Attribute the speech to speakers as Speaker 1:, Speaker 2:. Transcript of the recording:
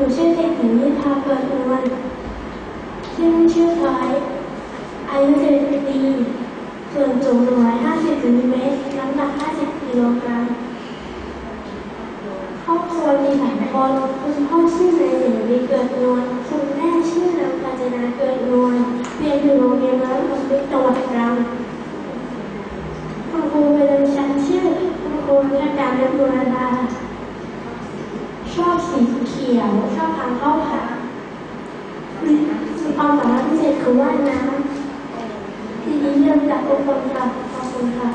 Speaker 1: นูชื่อเด็กหญิงนิพาเกิดนวลชื่อชื่อพลอยอายุ11ปี ส่วนสูง150เซนติเมตร น้ำหนัก 50กิโลกรัมครอบครัวมีหลายคนคุณพ่อชื่อนายเสรีเกิดนวลคุณแม่ชื่อนางกาญจนาเกิดนวลเรียนอยู่โรงเรียนร้อยมงคลจังหวัดตรังคุณครูประจำชั้นชื่อคุณครูนักการเรียนบูรดาช อบสีเขียวชอบทางเข้าวผัดมีความสามารถพิเศษคือว่ายน้ำทีนี้เริ่มจากองค์กรค่ะขอบคุณค่ะ